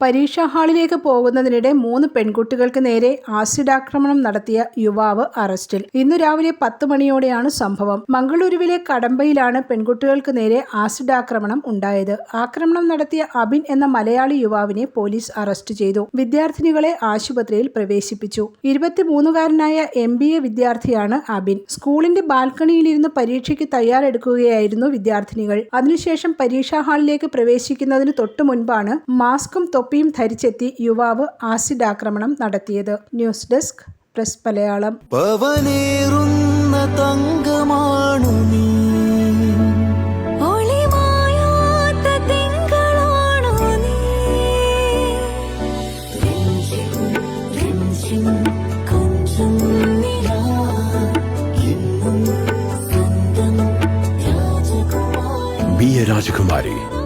പരീക്ഷാ ഹാളിലേക്ക് പോകുന്നതിനിടെ മൂന്ന് പെൺകുട്ടികൾക്ക് നേരെ ആസിഡ് ആക്രമണം നടത്തിയ യുവാവ് അറസ്റ്റിൽ. ഇന്ന് രാവിലെ പത്ത് മണിയോടെയാണ് സംഭവം. മംഗളൂരുവിലെ കടമ്പയിലാണ് പെൺകുട്ടികൾക്ക് നേരെ ആസിഡ് ആക്രമണം ഉണ്ടായത്. ആക്രമണം നടത്തിയ അബിൻ എന്ന മലയാളി യുവാവിനെ പോലീസ് അറസ്റ്റ് ചെയ്തു. വിദ്യാർത്ഥിനികളെ ആശുപത്രിയിൽ പ്രവേശിപ്പിച്ചു. ഇരുപത്തിമൂന്നുകാരനായ എം ബി എ വിദ്യാർത്ഥിയാണ് അബിൻ. സ്കൂളിന്റെ ബാൽക്കണിയിലിരുന്ന് പരീക്ഷയ്ക്ക് തയ്യാറെടുക്കുകയായിരുന്നു വിദ്യാർത്ഥിനികൾ. അതിനുശേഷം പരീക്ഷാ ഹാളിലേക്ക് പ്രവേശിക്കുന്നതിന് തൊട്ടു മുൻപാണ് മാസ്കും തൊപ്പിയും ധരിച്ചെത്തി യുവാവ് ആസിഡ് ആക്രമണം നടത്തിയത്. News desk press Malayalam. തങ്കമാണു നീ. രാജകുമാരി